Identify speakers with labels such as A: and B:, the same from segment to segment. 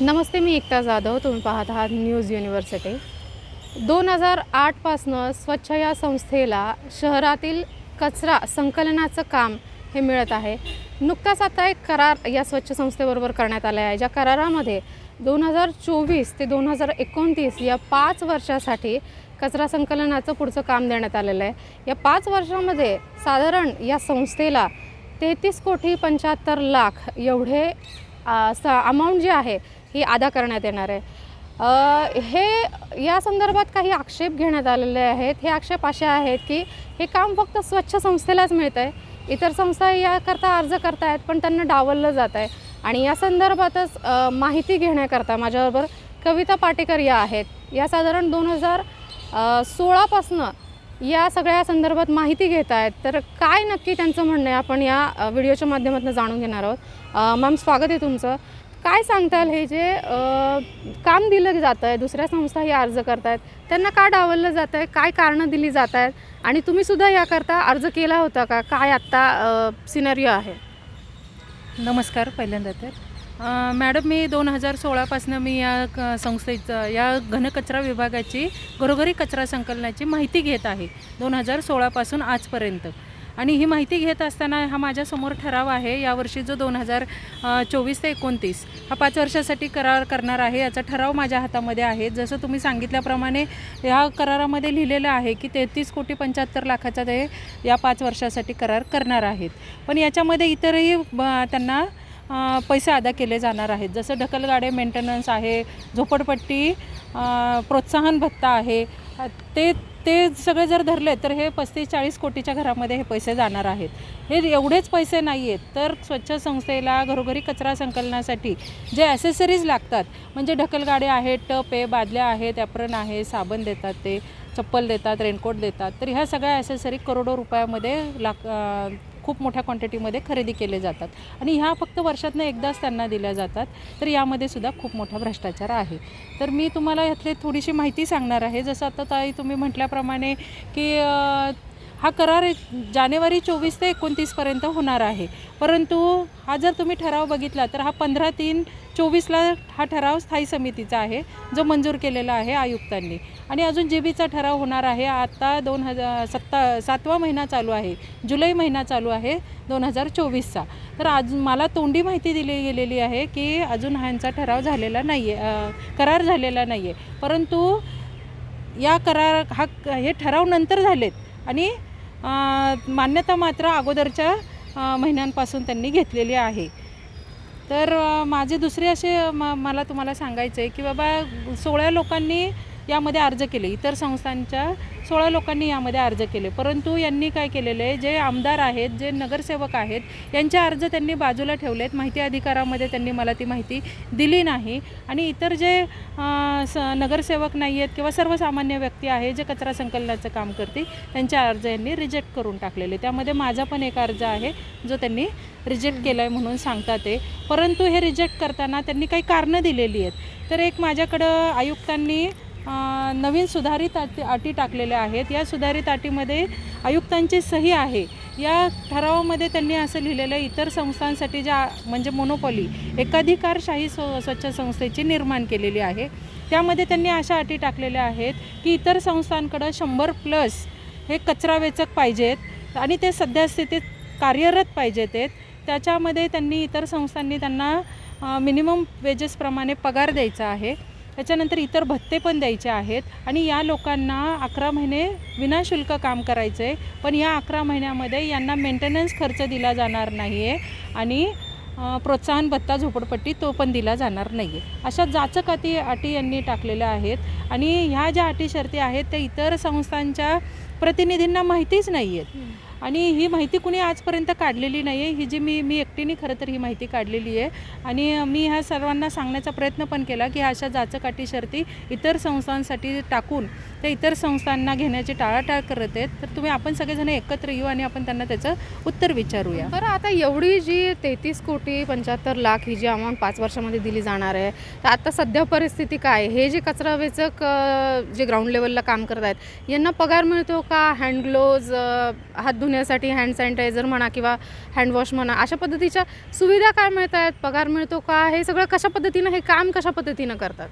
A: नमस्ते मी एकता जाधव. तुम्ही पाहत आहात न्यूज युनिव्हर्सिटी. दोन हजार आठपासनं स्वच्छ या संस्थेला शहरातील कचरा संकलनाचं काम हे मिळत आहे. नुकताच आता एक करार या स्वच्छ संस्थेबरोबर करण्यात आला आहे ज्या करारामध्ये दोन हजार चोवीस ते दोन हजार एकोणतीस या पाच वर्षासाठी कचरा संकलनाचं पुढचं काम देण्यात आलेलं आहे. या पाच वर्षामध्ये साधारण या संस्थेला तेहतीस कोटी पंच्याहत्तर लाख एवढे अमाऊंट जे आहे ही अदा करण्यात येणार आहे. हे या संदर्भात काही आक्षेप घेण्यात आलेले आहेत. हे आक्षेप असे आहेत की हे काम फक्त स्वच्छ संस्थेलाच मिळतं आहे इतर संस्था याकरता अर्ज करतायत पण त्यांना डावललं जात आहे आणि या संदर्भातच माहिती घेण्याकरता माझ्याबरोबर कविता पाटेकर या आहेत. या साधारण दोन हजार सोळापासनं या सगळ्या संदर्भात माहिती घेत आहेत तर काय नक्की त्यांचं म्हणणं आहे आपण या व्हिडिओच्या माध्यमातून जाणून घेणार आहोत. मॅम स्वागत आहे तुमचं. काय सांगताल हे जे काम दिलं जातं आहे दुसऱ्या संस्थाही अर्ज करत आहेत त्यांना का डावललं जात आहे काय कारणं दिली जात आहेत आणि तुम्हीसुद्धा याकरता अर्ज केला होता का? काय आत्ता सिनरिओ आहे?
B: नमस्कार पहिल्यांदा तर. मॅडम मी दोन हजार सोळापासून मी या क- संस्थेचं या घनकचरा विभागाची घरोघरी कचरा संकलनाची माहिती घेत आहे दोन हजार सोळापासून आजपर्यंत. आणि ही माहिती घेत असताना हा माझ्यासमोर ठराव आहे यावर्षी जो दोन हजार चोवीस ते एकोणतीस हा पाच वर्षासाठी करार करणार आहे याचा ठराव माझ्या हातामध्ये आहे. जसं तुम्ही सांगितल्याप्रमाणे या करारामध्ये लिहिलेलं आहे की तेहतीस कोटी पंच्याहत्तर लाखाचा ते या पाच वर्षासाठी करार करणार आहेत. पण याच्यामध्ये इतरही ब- त्यांना पैसे अदा केले जाणार आहेत. जसं ढकलगाडे मेंटेनन्स आहे झोपडपट्टी प्रोत्साहन भत्ता आहे ते ते सगळे जर धरले तर हे पस्तीस चाळीस कोटीच्या घरामध्ये हे पैसे जाणार आहेत. हे एवढेच पैसे नाही आहेत तर स्वच्छ संस्थेला घरोघरी कचरा संकलनासाठी जे ॲसेसरीज लागतात म्हणजे ढकलगाड्या आहेत टप आहे बादल्या आहेत ॲप्रन आहे साबण देतात ते चप्पल देतात रेनकोट देतात तर ह्या सगळ्या ॲसेसरी करोडो रुपयामध्ये लाग खूप मोठ्या क्वांटिटीमध्ये खरेदी केले जातात. आणि ह्या फक्त वर्षातनं एकदाच त्यांना दिल्या जातात. तर यामध्ये सुद्धा खूप मोठा भ्रष्टाचार आहे. तर मी तुम्हाला यातली थोडीशी माहिती सांगणार आहे. जसं आता ताई तुम्ही म्हटल्याप्रमाणे की हा करार जानेवारी चोवीस ते एकोणतीसपर्यंत होणार आहे. परंतु हा जर तुम्ही ठराव बघितला तर हा पंधरा तीन चोवीसला हा ठराव स्थायी समितीचा आहे जो मंजूर केलेला आहे आयुक्तांनी. आणि अजून जी बीचा ठराव होणार आहे. आता दोन हजार सत्ता सातवा महिना चालू आहे. जुलै महिना चालू आहे दोन हजार चोवीसचा. तर आज मला तोंडी माहिती दिली गेलेली आहे की अजून ह्यांचा ठराव झालेला नाही आहे करार झालेला नाही आहे परंतु या करार हा हे ठराव नंतर झालेत आणि मान्यता मात्र अगोदरच्या महिन्यांपासून त्यांनी घेतलेली आहे. तर माझे दुसरे असे म मला तुम्हाला सांगायचं आहे की बाबा सोळा लोकांनी यामध्ये अर्ज केले. इतर संस्थांच्या सोळा लोकांनी यामध्ये अर्ज केले. परंतु यांनी काय केलेलं आहे जे आमदार आहेत जे नगरसेवक आहेत यांचे अर्ज त्यांनी बाजूला ठेवले आहेत माहिती अधिकारामध्ये त्यांनी मला ती माहिती दिली नाही. आणि इतर जे स नगरसेवक नाही आहेत किंवा सर्वसामान्य व्यक्ती आहे जे कचरा संकलनाचं काम करते त्यांचे अर्ज यांनी रिजेक्ट करून टाकलेले. त्यामध्ये माझा पण एक अर्ज आहे जो त्यांनी रिजेक्ट केला आहे म्हणून सांगतात ते. परंतु हे रिजेक्ट करताना त्यांनी काही कारणं दिलेली आहेत. तर एक माझ्याकडं आयुक्तांनी नवीन सुधारित अटी अटी टाकलेल्या आहेत. या सुधारित अटीमध्ये आयुक्तांची सही आहे. या ठरावामध्ये त्यांनी असं लिहिलेलं आहे इतर संस्थांसाठी ज्या म्हणजे मोनोपॉली एकाधिकारशाही स्व स्वच्छ संस्थेची निर्माण केलेली आहे. त्यामध्ये त्यांनी अशा अटी टाकलेल्या आहेत की इतर संस्थांकडं शंभर प्लस हे कचरा वेचक पाहिजेत आणि ते सध्या स्थितीत कार्यरत पाहिजेत. आहेत त्याच्यामध्ये त्यांनी इतर संस्थांनी त्यांना मिनिमम वेजेसप्रमाणे पगार द्यायचा आहे. त्याच्यानंतर इतर भत्ते पण द्यायचे आहेत. आणि या लोकांना अकरा महिने विनाशुल्क काम करायचं आहे पण या अकरा महिन्यामध्ये यांना मेंटेनन्स खर्च दिला जाणार नाही आहे आणि प्रोत्साहन भत्ता झोपडपट्टी तो पण दिला जाणार नाही आहे अशा जाचक अटी अटी यांनी टाकलेल्या आहेत. आणि ह्या ज्या अटी शर्ती आहेत त्या इतर संस्थांच्या प्रतिनिधींना माहितीच नाही आहेत आणि ही माहिती कुणी आजपर्यंत काढलेली नाही आहे ही जी मी मी एकटीने खरं तर ही माहिती काढलेली आहे. आणि मी ह्या सर्वांना सांगण्याचा प्रयत्न पण केला की अशा जाचकाठी शर्ती इतर संस्थांसाठी टाकून त्या इतर संस्थांना घेण्याची टाळाटाळ करत आहेत. तर तुम्ही आपण सगळेजण एकत्र येऊ आणि आपण त्यांना त्याचं उत्तर विचारूया.
A: बरं आता एवढी जी तेहतीस कोटी पंच्याहत्तर लाख ही जी अमाऊंट पाच वर्षामध्ये दिली जाणार आहे तर आता सध्या परिस्थिती काय आहे? हे जे कचरा वेचक जे ग्राउंड लेवलला काम करत आहेत यांना पगार मिळतो का? हँडग्लोज हात धुण्यासाठी हँड सॅनिटायझर म्हणा किंवा हँडवॉश म्हणा अशा पद्धतीच्या सुविधा काय मिळत आहेत? पगार मिळतो का? हे सगळं कशा पद्धतीनं हे काम कशा पद्धतीनं करतात?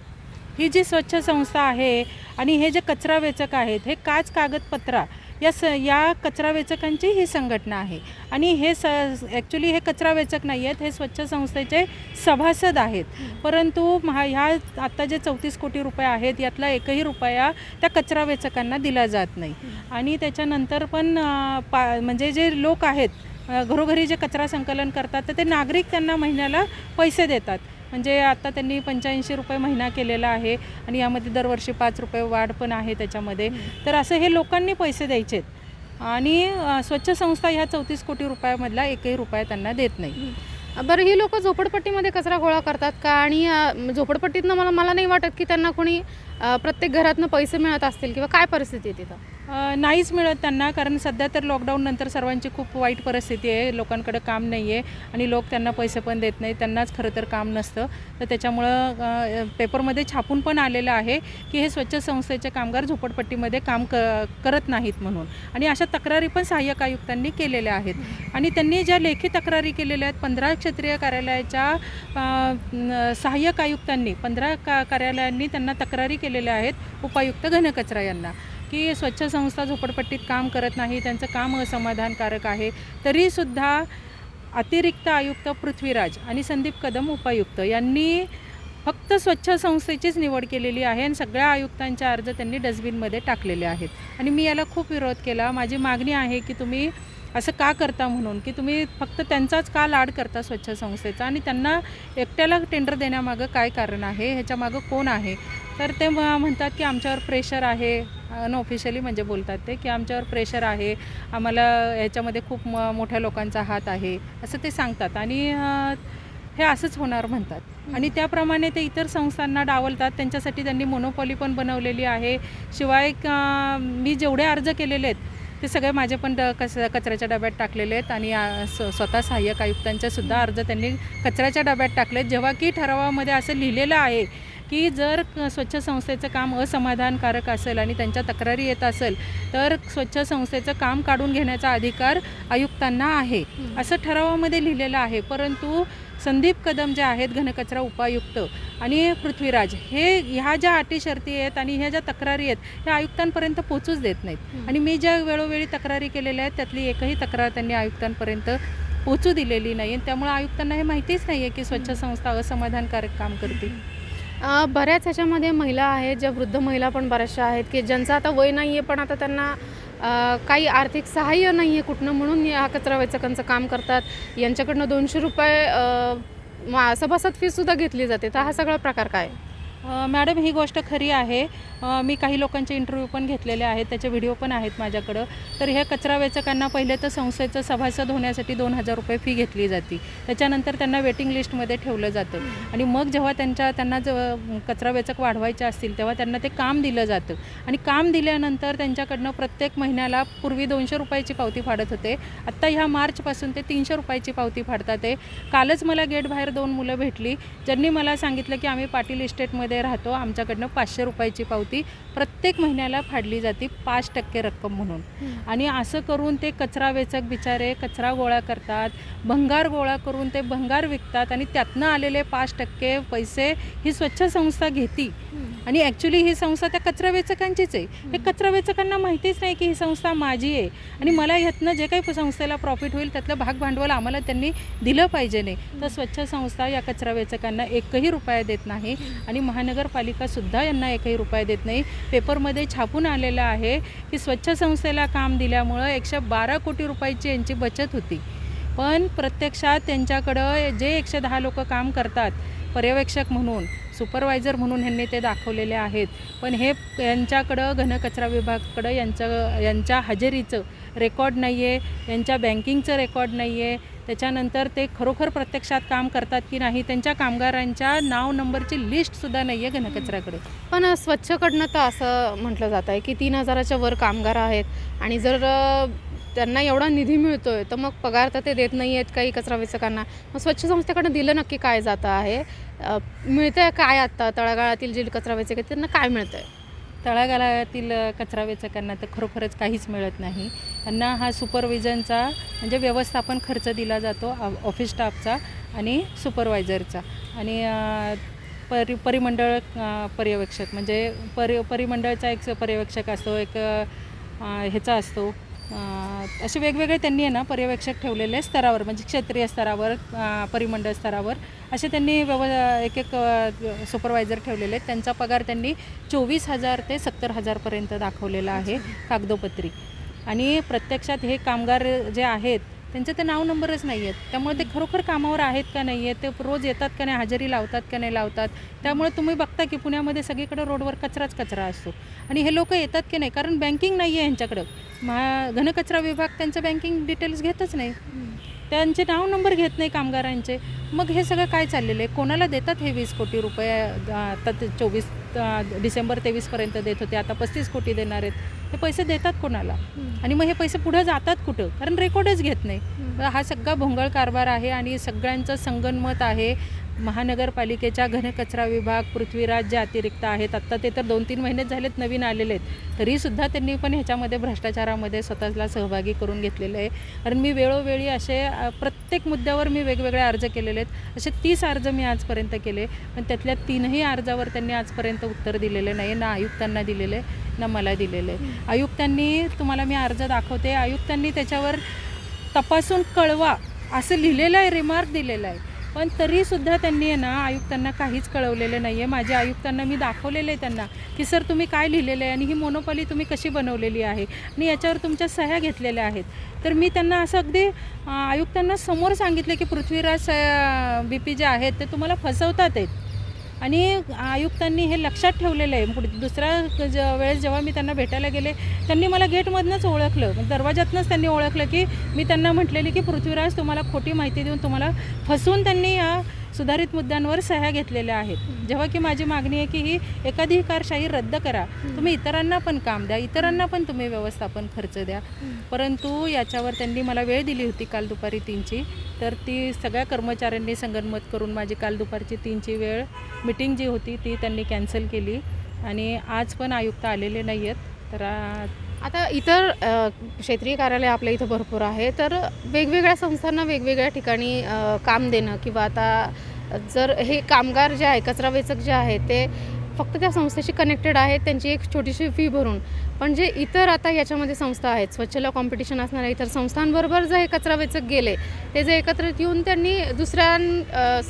B: ही जी स्वच्छ संस्था आहे आणि हे जे कचरा वेचक आहेत हे काच कागदपत्रा या स या कचरा वेचकांची ही संघटना आहे. आणि हे स ॲक्च्युली हे कचरा वेचक नाही आहेत हे स्वच्छ संस्थेचे सभासद आहेत. परंतु महा ह्या आत्ता जे चौतीस कोटी रुपये आहेत यातला एकही रुपया त्या कचरा वेचकांना दिला जात नाही. आणि त्याच्यानंतर पण पा म्हणजे जे लोक आहेत घरोघरी जे कचरा संकलन करतात तर ते नागरिक त्यांना महिन्याला पैसे देतात. म्हणजे आता त्यांनी पंच्याऐंशी रुपये महिना केलेला आहे आणि यामध्ये दरवर्षी पाच रुपये वाढ पण आहे त्याच्यामध्ये. तर असं हे लोकांनी पैसे द्यायचेत. आणि स्वच्छ संस्था ह्या चौतीस कोटी रुपयामधला एकही रुपया त्यांना देत नाही.
A: बरं ही लोक झोपडपट्टीमध्ये कचरा गोळा करतात का? आणि झोपडपट्टीतनं मला मला नाही वाटत की त्यांना कोणी प्रत्येक घरातनं पैसे मिळत असतील किंवा काय परिस्थिती आहे तिथं?
B: नाहीच मिळत त्यांना कारण सध्या तर लॉकडाऊन नंतर सर्वांची खूप वाईट परिस्थिती आहे. लोकांकडे काम नाही आहे आणि लोक त्यांना पैसे पण देत नाही त्यांनाच खरं तर काम नसतं. तर त्याच्यामुळं पेपरमध्ये छापून पण आलेलं आहे की हे स्वच्छ संस्थेचे कामगार झोपडपट्टीमध्ये काम क करत नाहीत म्हणून. आणि अशा तक्रारी पण सहाय्यक आयुक्तांनी केलेल्या आहेत. आणि त्यांनी ज्या लेखी तक्रारी केलेल्या आहेत पंधरा क्षेत्रीय कार्यालयाच्या सहाय्यक आयुक्तांनी पंधरा का कार्यालयांनी त्यांना तक्रारी केलेले आहेत उपायुक्त घनकचरा यांना की स्वच्छ संस्था झोपडपट्टीत काम करत नाही त्यांचं काम असमाधानकारक आहे. तरीसुद्धा अतिरिक्त आयुक्त पृथ्वीराज आणि संदीप कदम उपायुक्त यांनी फक्त स्वच्छ संस्थेचीच निवड केलेली आहे आणि सगळ्या आयुक्तांचे अर्ज त्यांनी डस्टबिनमध्ये टाकलेले आहेत. आणि मी याला खूप विरोध केला. माझी मागणी आहे की तुम्ही असं का करता म्हणून? की तुम्ही फक्त त्यांचाच का लाड करता स्वच्छ संस्थेचा? आणि त्यांना एकट्याला टेंडर देण्यामागं काय कारण आहे? ह्याच्यामागं कोण आहे? तर ते म- म्हणतात की आमच्यावर प्रेशर आहे. अनऑफिशियली म्हणजे बोलतात ते की आमच्यावर प्रेशर आहे. आम्हाला ह्याच्यामध्ये खूप म मोठ्या लोकांचा हात आहे. असं ते सांगतात. आणि हे असंच होणार म्हणतात. आणि त्याप्रमाणे ते इतर संस्थांना डावलतात. त्यांच्यासाठी त्यांनी मोनोपॉली पण बनवलेली आहे. शिवाय मी जेवढे अर्ज केलेले आहेत ते सगळे माझे पण ड कच कचऱ्याच्या डब्यात टाकलेले आहेत आणि स्व स्वतः सहाय्यक आयुक्तांचे सुद्धा अर्ज त्यांनी कचऱ्याच्या डब्यात टाकलेत जेव्हा की ठरावामध्ये असं लिहिलेलं आहे की जर स्वच्छ संस्थेचं काम असमाधानकारक असेल आणि त्यांच्या तक्रारी येत असेल तर स्वच्छ संस्थेचं काम काढून घेण्याचा अधिकार आयुक्तांना आहे. असं ठरावामध्ये लिहिलेलं आहे. परंतु संदीप कदम जे आहेत घनकचरा उपायुक्त आणि पृथ्वीराज हे ह्या ज्या अटी शर्ती आहेत आणि ह्या ज्या तक्रारी आहेत ह्या आयुक्तांपर्यंत पोचूच देत नाहीत. आणि मी ज्या वेळोवेळी तक्रारी केलेल्या आहेत त्यातली एकही तक्रार त्यांनी आयुक्तांपर्यंत पोचू दिलेली नाही. आणि त्यामुळे आयुक्तांना हे माहितीच नाही आहे की स्वच्छ संस्था असमाधानकारक काम करते.
A: बऱ्याच ह्याच्यामध्ये महिला आहेत ज्या वृद्ध महिला पण बऱ्याचशा आहेत की ज्यांचं आता वय नाही आहे पण आता त्यांना काही आर्थिक सहाय्य नाही आहे कुठनं म्हणून या कचरा वेचकांचं काम करतात यांच्याकडनं दोनशे रुपये मा- सभासद फीसुद्धा घेतली जाते तर हा सगळा प्रकार काय आहे?
B: मॅडम ही गोष्ट खरी आहे. मी काही लोकांचे इंटरव्ह्यू पण घेतलेले आहेत. त्याचे व्हिडिओ पण आहेत माझ्याकडं. तर ह्या कचरा वेचकांना पहिले तर संस्थेचं सभासद होण्यासाठी दोन हजार रुपये फी घेतली जाते. त्याच्यानंतर त्यांना वेटिंग लिस्टमध्ये ठेवलं जातं. आणि मग जेव्हा त्यांच्या त्यांना जेव्हा कचरा वेचक वाढवायचे असतील तेव्हा त्यांना ते काम दिलं जातं. आणि काम दिल्यानंतर त्यांच्याकडनं प्रत्येक महिन्याला पूर्वी दोनशे रुपयाची पावती फाडत होते. आत्ता ह्या मार्चपासून ते तीनशे रुपयाची पावती फाडतात आहे कालच मला गेट बाहेर दोन मुलं भेटली. ज्यांनी मला सांगितलं की आम्ही पाटील इस्टेटमध्ये राहतो. आमच्याकडनं पाचशे रुपयाची पावती प्रत्येक महिन्याला फाडली जाते पाच टक्के रक्कम म्हणून. आणि असं करून ते कचरा वेचक बिचारे कचरा गोळा करतात भंगार गोळा करून ते भंगार विकतात आणि त्यातनं आलेले पाच टक्के पैसे ही स्वच्छ संस्था घेती. आणि ॲक्च्युली ही संस्था त्या कचरा वेचकांचीच आहे. हे कचरा वेचकांना माहितीच नाही की ही संस्था माझी आहे. आणि मला ह्यातनं जे काही संस्थेला प्रॉफिट होईल त्यातलं भाग भांडवल आम्हाला त्यांनी दिलं पाहिजे नाही. तर स्वच्छ संस्था या कचरा वेचकांना एकही रुपया देत नाही. आणि महानगरपालिकासुद्धा यांना एकही रुपया देत नाही. पेपरमध्ये छापून आलेलं आहे की स्वच्छ संस्थेला काम दिल्यामुळं एकशे बारा कोटी रुपयाची यांची बचत होती. पण प्रत्यक्षात त्यांच्याकडं जे एकशे दहा लोक काम करतात पर्यवेक्षक म्हणून सुपरवायझर म्हणून ह्यांनी ते दाखवलेले आहेत. पण हे यांच्याकडं घनकचरा विभागाकडं यांचं यांच्या हजेरीचं रेकॉर्ड नाही आहे यांच्या बँकिंगचं रेकॉर्ड नाही आहे त्याच्यानंतर ते खरोखर प्रत्यक्षात काम करतात की नाही त्यांच्या कामगारांच्या नाव नंबरची लिस्टसुद्धा नाही आहे घनकचऱ्याकडे.
A: पण स्वच्छकडनं तर असं म्हटलं जात आहे की तीन हजाराच्या वर कामगार आहेत आणि जर त्यांना एवढा निधी मिळतोय तर मग पगार तर ते देत नाही आहेत काही कचरा वेचकांना मग स्वच्छ संस्थेकडनं दिलं नक्की काय जातं आहे? मिळतं आहे काय आत्ता तळागाळातील जे कचरा वेचक आहेत त्यांना काय मिळतं
B: आहे तळागाळातील कचरा वेचकांना तर खरोखरच काहीच मिळत नाही. त्यांना हा सुपरविजनचा म्हणजे व्यवस्थापन खर्च दिला जातो ऑफिस स्टाफचा आणि सुपरवायझरचा आणि परि परिमंडळ पर्यवेक्षक म्हणजे परि परिमंडळचा एक पर्यवेक्षक असतो एक ह्याचा असतो. असे वेगवेगळे त्यांनी आहे ना पर्यवेक्षक ठेवलेले स्तरावर म्हणजे क्षेत्रीय स्तरावर परिमंडळ स्तरावर असे त्यांनी व्यव एक एक सुपरवायझर ठेवलेले आहेत. त्यांचा पगार त्यांनी चोवीस हजार ते सत्तर हजारपर्यंत दाखवलेला आहे कागदोपत्री. आणि प्रत्यक्षात हे कामगार जे आहेत त्यांचे ते नाव नंबरच नाही आहेत. त्यामुळे ते खरोखर कामावर आहेत का नाही आहेत ते रोज येतात का नाही हजेरी लावतात का नाही लावतात त्यामुळे तुम्ही बघता की पुण्यामध्ये सगळीकडे रोडवर कचराच कचरा असतो. आणि हे लोक येतात की नाही? कारण बँकिंग नाही आहे ह्यांच्याकडं. महा घनकचरा विभाग त्यांचं बँकिंग डिटेल्स घेतच नाही. त्यांचे नाव नंबर घेत नाही कामगारांचे. मग हे सगळं काय चाललेलं आहे? कोणाला देतात हे वीस कोटी रुपये? आता ते चोवीस डिसेंबर तेवीसपर्यंत देत होते आता पस्तीस कोटी देणार आहेत. हे पैसे देतात कोणाला? आणि मग हे पैसे पुढं जातात कुठं? कारण रेकॉर्डच घेत नाही. हा सगळा भोंगळ कारभार आहे आणि सगळ्यांचं संगनमत आहे. महानगरपालिकेच्या घनकचरा विभाग पृथ्वीराज जे अतिरिक्त आहेत आत्ता ते तर दोन तीन महिनेच झालेत नवीन आलेले आहेत. तरीसुद्धा त्यांनी पण ह्याच्यामध्ये भ्रष्टाचारामध्ये स्वतःला सहभागी करून घेतलेलं आहे. कारण मी वेळोवेळी असे प्रत्येक मुद्द्यावर मी वेगवेगळे अर्ज केलेले आहेत. असे तीस अर्ज मी आजपर्यंत केले पण त्यातल्या तीनही अर्जावर त्यांनी आजपर्यंत उत्तर दिलेलं नाही ना आयुक्तांना दिलेलं आहे ना मला दिलेलं. आहे आयुक्तांनी तुम्हाला मी अर्ज दाखवते. आयुक्तांनी त्याच्यावर तपासून कळवा. असं लिहिलेलं आहे रिमार्क दिलेला आहे. पण तरीसुद्धा त्यांनी आहे ना आयुक्तांना काहीच कळवलेलं नाही आहे माझ्या आयुक्तांना मी दाखवलेलं आहे त्यांना की सर तुम्ही काय लिहिलेलं आहे आणि ही मोनोपॉली तुम्ही कशी बनवलेली आहे? आणि याच्यावर तुमच्या सह्या घेतलेल्या आहेत. तर मी त्यांना असं अगदी आयुक्तांना समोर सांगितलं की पृथ्वीराज बी पी जे आहेत ते तुम्हाला फसवतात आहेत आणि आयुक्तांनी हे लक्षात ठेवलेलं आहे. पुढे दुसऱ्या ज वेळेस जेव्हा मी त्यांना भेटायला गेले त्यांनी मला गेटमधनंच ओळखलं. दरवाजातनंच त्यांनी ओळखलं की मी त्यांना म्हटलेली की पृथ्वीराज तुम्हाला खोटी माहिती देऊन तुम्हाला फसवून त्यांनी या सुधारित मुद्द्यांवर सह्या घेतलेल्या आहेत. जेव्हा की माझी मागणी आहे की ही एकाधिकारशाही रद्द करा. तुम्ही इतरांना पण काम द्या. इतरांना पण तुम्ही व्यवस्थापन खर्च द्या. परंतु याच्यावर त्यांनी मला वेळ दिली होती काल दुपारी तीनची. तर ती सगळ्या कर्मचाऱ्यांनी संगनमत करून माझी काल दुपारची तीनची वेळ मिटिंग जी होती ती त्यांनी कॅन्सल केली. आणि आज पण आयुक्त आलेले नाही आहेत तर
A: आता इतर क्षेत्रीय कार्यालय आपल्या इथं भरपूर आहे. तर वेगवेगळ्या संस्थांना वेगवेगळ्या ठिकाणी काम देणं किंवा आता जर हे कामगार जे आहे कचरा वेचक जे आहे ते फक्त त्या संस्थेशी कनेक्टेड आहेत त्यांची एक छोटीशी फी भरून. पण जे इतर आता याच्यामध्ये संस्था आहेत स्वच्छला कॉम्पिटिशन असणाऱ्या इतर संस्थांबरोबर जर हे कचरा वेचक गेले ते जे एकत्रित येऊन त्यांनी दुसऱ्या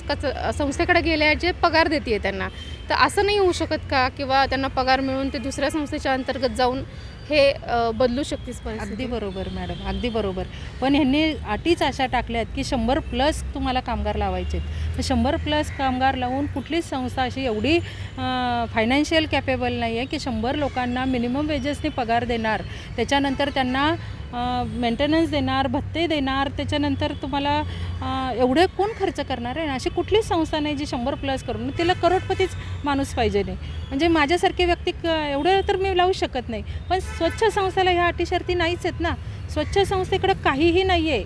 A: कच संस्थेकडे गेले जे पगार देते त्यांना. तर असं नाही होऊ शकत का? किंवा त्यांना पगार मिळून ते दुसऱ्या संस्थेच्या अंतर्गत जाऊन हे बदलू शकतेस
B: पण
A: अगदी
B: बरोबर मॅडम. अगदी बरोबर. पण ह्यांनी अटीच अशा टाकल्यात की शंभर प्लस तुम्हाला कामगार लावायचे तर शंभर प्लस कामगार लावून कुठलीच संस्था अशी एवढी फायनान्शियल कॅपेबल नाही आहे की शंभर लोकांना मिनिमम वेजेसने पगार देणार. त्याच्यानंतर त्यांना मेंटेनन्स देणार भत्ते देणार त्याच्यानंतर तुम्हाला एवढे कोण खर्च करणार आहे? अशी कुठलीच संस्था नाही जी शंभर प्लस करून तिला करोडपतीच माणूस पाहिजे नाही. म्हणजे माझ्यासारखे व्यक्ती क- एवढं तर मी लावू शकत नाही. पण स्वच्छ संस्थेला ह्या अटी शर्ती नाहीच आहेत ना. स्वच्छ संस्थेकडं काहीही नाही आहे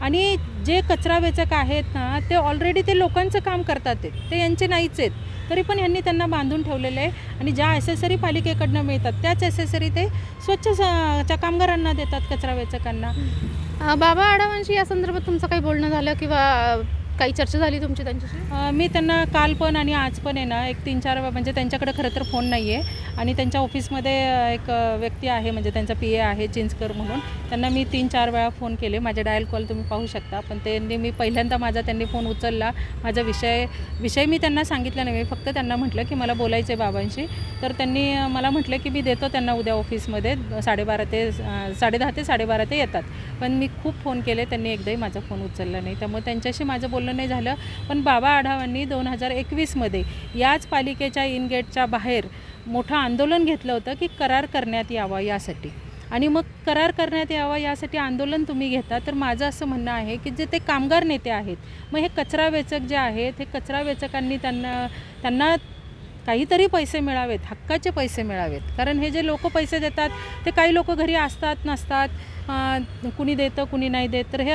B: आणि जे कचरा वेचक आहेत ना ते ऑलरेडी ते लोकांचं काम करतात ते यांचे नाहीच आहेत. तरी पण यांनी त्यांना बांधून ठेवलेलं आहे. आणि ज्या ॲसेसरी पालिकेकडनं मिळतात त्याच ॲसेसरी ते स्वच्छ स- च्या कामगारांना देतात कचरा वेचकांना.
A: बाबा आढावांशी या संदर्भात तुमचं काही बोलणं झालं किंवा काही चर्चा झाली तुमची त्यांच्याशी?
B: अ, मी त्यांना काल पण आणि आज पण आहे ना एक तीन चार वे म्हणजे त्यांच्याकडे खरं तर फोन नाही आहे आणि त्यांच्या ऑफिसमध्ये अ, एक अ, व्यक्ती आहे म्हणजे त्यांचा पी ए आहे चिंचकर म्हणून. त्यांना मी तीन चार वेळा फोन केले. माझे डायल कॉल तुम्ही पाहू शकता. पण त्यांनी मी पहिल्यांदा माझा त्यांनी फोन उचलला. माझा विषय विषय मी त्यांना सांगितला नाही. मी फक्त त्यांना म्हटलं की मला बोलायचं आहे बाबांशी. तर त्यांनी अ, मला म्हटलं की मी देतो त्यांना उद्या ऑफिसमध्ये. साडेबारा ते अ, साडेदहा ते साडेबारा ते येतात. पण मी खूप फोन केले. त्यांनी एकदाही माझा फोन उचलला नाही. त्यामुळे त्यांच्याशी माझं बोलणं नाही झालं पण बाबा आढावांनी दोन हजार एकवीसमध्ये याच पालिकेच्या इन गेटच्या बाहेर मोठं आंदोलन घेतलं होतं की करार करण्यात यावा यासाठी. आणि मग करार करण्यात यावा यासाठी आंदोलन तुम्ही घेता तर माझं असं म्हणणं आहे की जे ते कामगार नेते आहेत मग हे कचरा वेचक जे आहेत हे कचरा वेचकांनी त्यांना त्यांना काहीतरी पैसे मिळावेत हक्काचे पैसे मिळावेत. कारण हे जे लोक पैसे देतात ते काही लोक घरी असतात नसतात कुणी देतं कुणी नाही देत तर हे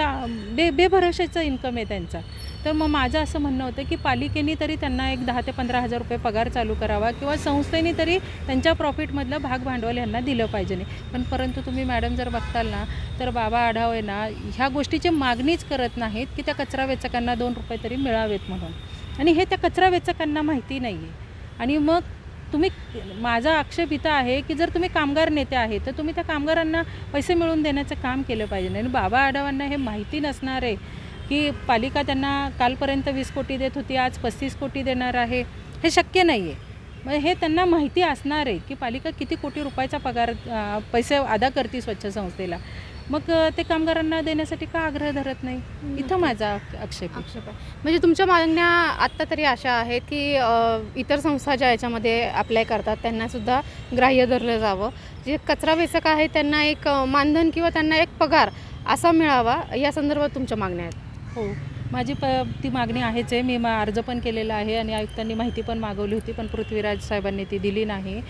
B: बे बेभरोशाचं इन्कम आहे त्यांचा. तर मग माझं असं म्हणणं होतं की पालिकेने तरी त्यांना एक दहा ते पंधरा हजार रुपये पगार चालू करावा किंवा संस्थेने तरी त्यांच्या प्रॉफिटमधलं भाग भांडवल यांना दिलं पाहिजे नाही. पण परंतु तुम्ही मॅडम जर बघताल ना तर बाबा आढावे ना ह्या गोष्टीची मागणीच करत नाहीत की त्या कचरा वेचकांना दोन रुपये तरी मिळावेत म्हणून. आणि हे त्या कचरा वेचकांना माहिती नाही आहे आणि मग तुम्ही माझा आक्षेप इथं आहे की जर तुम्ही कामगार नेते आहे तर तुम्ही त्या कामगारांना पैसे मिळवून देण्याचं काम केलं पाहिजे. आणि बाबा आढावांना हे माहिती नसणार आहे की पालिका त्यांना कालपर्यंत वीस कोटी देत होती आज पस्तीस कोटी देणार आहे. हे शक्य नाही आहे मग हे त्यांना माहिती असणार आहे की पालिका किती कोटी रुपयाचा पगार पैसे अदा करते स्वच्छ संस्थेला. मग ते कामगारांना देण्यासाठी का आग्रह धरत नाही? इथं माझा आक्षेप आहे.
A: आक्षेप आहे. म्हणजे तुमच्या मागण्या आत्ता तरी अशा आहेत की अ, इतर संस्था ज्या याच्यामध्ये अप्लाय करतात त्यांना सुद्धा ग्राह्य धरलं जावं. जे कचरा वेचक आहे त्यांना एक अ, मानधन किंवा त्यांना एक पगार असा मिळावा या संदर्भात तुमच्या मागण्या आहेत.
B: हो. माझी प ती मागणी आहेच आहे. मी मा अर्ज पण केलेला आहे आणि आयुक्तांनी माहिती पण मागवली होती पण पृथ्वीराज साहेबांनी ती दिली नाही.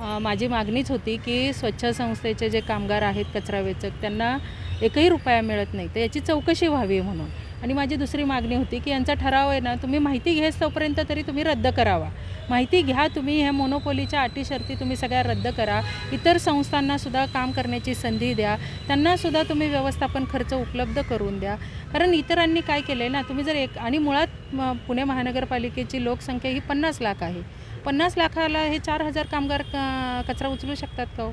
B: माझी मागणीच होती की स्वच्छ संस्थेचे जे कामगार आहेत कचरा वेचक त्यांना एकही रुपया मिळत नाही. तर याची चौकशी व्हावी म्हणून. आणि माझी दुसरी मागणी होती की यांचा ठराव आहे ना तुम्ही माहिती घेस तोपर्यंत तरी तुम्ही रद्द करावा. माहिती घ्या तुम्ही ह्या मोनोपोलीच्या अटी शर्ती तुम्ही सगळ्या रद्द करा. इतर संस्थांनासुद्धा काम करण्याची संधी द्या. त्यांनासुद्धा तुम्ही व्यवस्थापन खर्च उपलब्ध करून द्या. कारण इतरांनी काय केलं आहे ना तुम्ही जर एक आणि मुळात पुणे महानगरपालिकेची लोकसंख्या ही पन्नास लाख आहे. पन्नास लाखाला हे चार हजार कामगार क- कचरा उचलू शकतात का हो?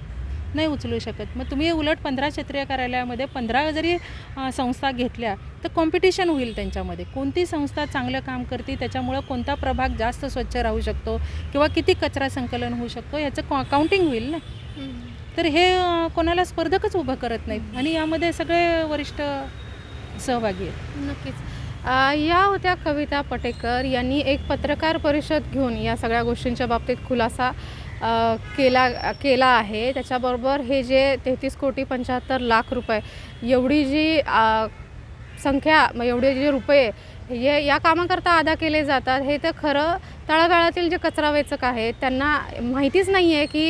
B: नाही उचलू शकत. मग तुम्ही उलट पंधरा क्षेत्रीय कार्यालयामध्ये पंधरा जरी संस्था घेतल्या तर कॉम्पिटिशन होईल त्यांच्यामध्ये. कोणती संस्था चांगलं काम करते त्याच्यामुळं कोणता प्रभाग जास्त स्वच्छ राहू शकतो किंवा किती कचरा संकलन होऊ शकतो याचं कॉ काउंटिंग होईल ना? तर हे कोणाला स्पर्धकच उभं करत नाहीत. आणि यामध्ये सगळे वरिष्ठ सहभागी आहेत.
A: नक्कीच. या होत्या कविता पटेकर यांनी एक पत्रकार परिषद घेऊन या सगळ्या गोष्टींच्या बाबतीत खुलासा केला केला आहे. त्याच्याबरोबर हे जे तेहतीस कोटी पंच्याहत्तर लाख रुपये एवढी जी संख्या म्हणजे एवढे जे रुपये हे या कामाकरता अदा केले जातात हे तर खरं तळागाळातील जे कचरा वेचक आहेत त्यांना माहितीच नाही आहे की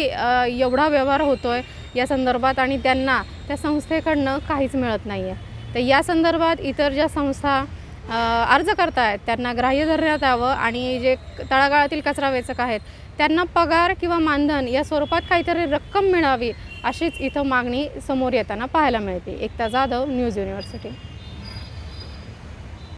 A: एवढा व्यवहार होतो आहे या संदर्भात आणि त्यांना त्या संस्थेकडनं काहीच मिळत नाही आहे तर या संदर्भात इतर ज्या संस्था अर्ज करतायत. त्यांना ग्राह्य धरण्यात यावं आणि जे तळागाळातील कचरा वेचक आहेत त्यांना पगार किंवा मानधन या स्वरूपात काहीतरी रक्कम मिळावी अशीच इथं मागणी समोर येताना पाहायला मिळते. Ekta Jadhav news university.